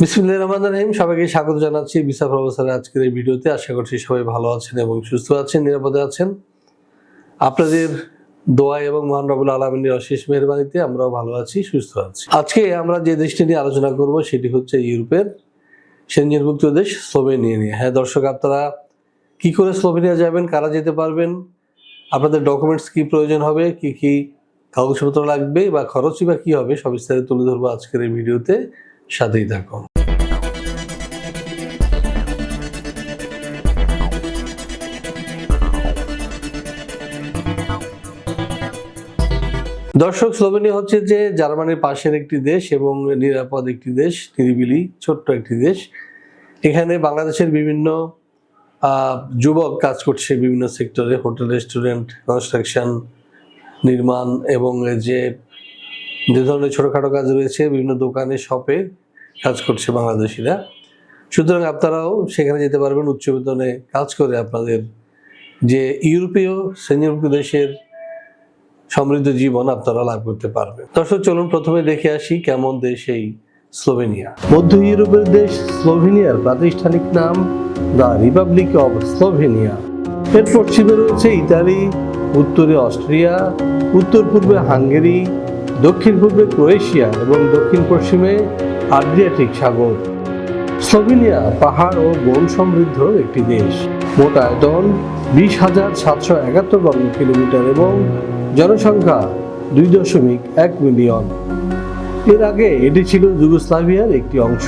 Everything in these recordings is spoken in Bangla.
বিসমুল্লাহ রহমান রহিম। সবাইকে স্বাগত জানাচ্ছি বিসা প্রফেসরের আজকের এই ভিডিওতে। আশা করছি সবাই ভালো আছেন এবং সুস্থ আছেন, নিরাপদে আছেন। আপনাদের দোয়া এবং মহান রবুল আলমিনের অশেষ মেহরবানিতে আমরাও ভালো আছি, সুস্থ আছি। আজকে আমরা যে দেশটি নিয়ে আলোচনা করব সেটি হচ্ছে ইউরোপের সেনজেনভুক্ত দেশ স্লোভেনিয়া নিয়ে। হ্যাঁ দর্শক, আপনারা কি করে স্লোভেনিয়া যাবেন, কারা যেতে পারবেন, আপনাদের ডকুমেন্টস কি প্রয়োজন হবে, কি কি কাগজপত্র লাগবে বা খরচই বা কী হবে, সব তুলে ধরবো আজকের এই ভিডিওতে। সাথেই থাকো দর্শক, স্লোভেনিয়া হচ্ছে যে জার্মানির পাশের একটি দেশ এবং নিরাপদ একটি দেশ, নিরিবিলি ছোট্ট একটি দেশ। এখানে বাংলাদেশের বিভিন্ন যুবক কাজ করছে বিভিন্ন সেক্টরে, হোটেল, রেস্টুরেন্ট, কনস্ট্রাকশন, নির্মাণ এবং যে যে ধরনের ছোটোখাটো কাজ রয়েছে, বিভিন্ন দোকানে, শপে। কাজ করছে বাংলাদেশিরা। সুতরাং আপনারাও সেখানে যেতে পারবেন, উচ্চ বেতনে কাজ করে আপনাদের যে ইউরোপীয় সেঞ্জুরীয় দেশের সমৃদ্ধ জীবন আপনারা লাভ করতে পারবেন। দর্শক, চলুন প্রথমে দেখে আসি কেমন দেশ এই স্লোভেনিয়া। মধ্য ইউরোপের দেশ স্লোভেনিয়ার প্রাতিষ্ঠানিক নাম দ্য রিপাবলিক অব স্লোভেনিয়া। এর পশ্চিমে রয়েছে ইতালি, উত্তরে অস্ট্রিয়া, উত্তর পূর্বে হাঙ্গেরি, দক্ষিণ পূর্বে ক্রোয়েশিয়া এবং দক্ষিণ পশ্চিমে আড্রিয়াটিক সাগর। স্লোভেনিয়া পাহাড় ও বন সমৃদ্ধ একটি দেশ। মোট আয়তন বিশ হাজার সাতশো একাত্তর বর্গ কিলোমিটার এবং জনসংখ্যা দুই দশমিক এক মিলিয়ন। এর আগে এটি ছিল যুগোস্লাভিয়ার একটি অংশ।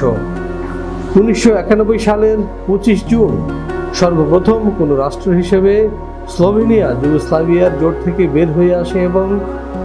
উনিশশো একানব্বই সালের পঁচিশ জুন সর্বপ্রথম কোনো রাষ্ট্র হিসেবে স্লোভেনিয়া যুগোস্লাভিয়ার জোট থেকে বের হয়ে আসে এবং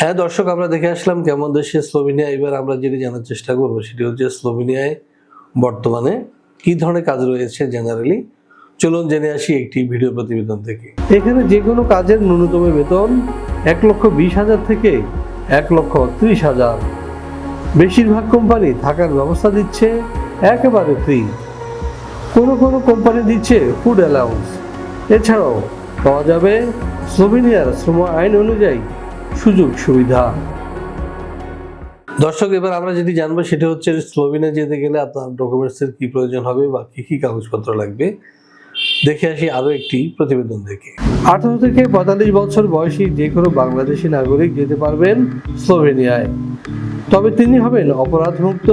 হ্যাঁ দর্শক, আমরা দেখে আসলাম কেমন দেশে স্লোভেনিয়া। এবার আমরা যেটি জানার চেষ্টা করব, সেটি হচ্ছে স্লোভেনিয়ায় বর্তমানে কি ধরনের কাজ রয়েছে জেনারেলি? চলুন জেনে আসি একটি ভিডিও প্রতিবেদন থেকে। এখানে যে কোনো কাজের ন্যূনতম বেতন এক লক্ষ বিশ হাজার থেকে এক লক্ষ ত্রিশ হাজার। বেশিরভাগ কোম্পানি থাকার ব্যবস্থা দিচ্ছে, একেবারে ফ্রি কোনো কোনো কোম্পানি দিচ্ছে ফুড অ্যালাউন্স এছাড়াও পাওয়া যাবে স্লোভেনিয়ার শ্রম আইন অনুযায়ী সুযোগ সুবিধা। দর্শক এবার আমরা যেটি জানব সেটা হচ্ছে স্লোভেনিয়া যেতে গেলে আপনার ডকুমেন্টসের কি প্রয়োজন হবে বা কি কি কাগজপত্র লাগবে? দেখে আসি আরও একটি প্রতিবেদন দেখে আঠারো থেকে পঁয়তাল্লিশ বছর বয়সী যে কোনো বাংলাদেশি নাগরিক যেতে পারবেন স্লোভেনিয়ায়। তবে তিনি হবেন অপরাধমুক্ত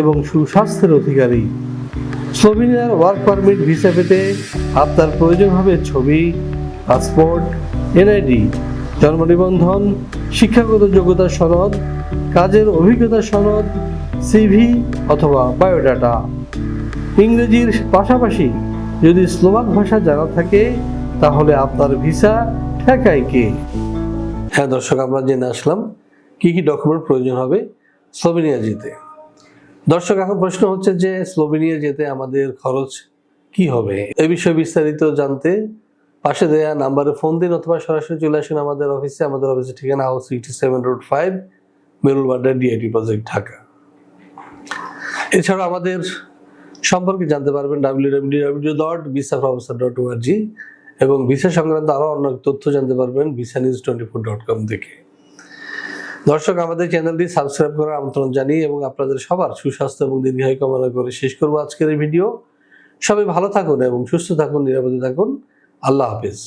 এবং সুস্বাস্থ্যের অধিকারী। স্লোভেনিয়ার ওয়ার্ক পারমিট ভিসা পেতে আপনার প্রয়োজন হবে ছবি পাসপোর্ট এনআইডি। জন্ম নিবন্ধন শিক্ষাগত যোগ্যতা সনদ, কাজের অভিজ্ঞতা সনদ সিভি অথবা বায়োডাটা। ইংরেজির পাশাপাশি যদি স্লোভাক ভাষা জানা থাকে, তাহলে আপনার ভিসা ঠেকায় কে? হ্যাঁ দর্শক, আমরা জেনে আসলাম কি কি ডকুমেন্ট প্রয়োজন হবে স্লোভেনিয়া যেতে। দর্শক, এখন প্রশ্ন হচ্ছে যে স্লোভেনিয়া যেতে আমাদের খরচ কি হবে? এ বিষয়ে বিস্তারিত জানতে পাশে দেয়া নাম্বারে ফোন দিন অথবা সরাসরি চলে আসুন আমাদের অফিসে আমাদের অফিসের ঠিকানা house sixty seven road five Merul Badda DIT project Dhaka. এছাড়া আমাদের সম্পর্কে জানতে পারবেন W W W dot visa professor dot ORG এবং ভিসা সংক্রান্ত আরও অনেক তথ্য জানতে পারবেন visa news twenty four dot com থেকে। দর্শক, আমাদের চ্যানেলটি সাবস্ক্রাইব করার আমন্ত্রণ জানিয়ে এবং আপনাদের সবার সুস্বাস্থ্য এবং দীর্ঘায়ু কামনা করে শেষ করব আজকের এই ভিডিও সবাই ভালো থাকুন এবং সুস্থ থাকুন, নিরাপদে থাকুন। আল্লাহ হাফিজ।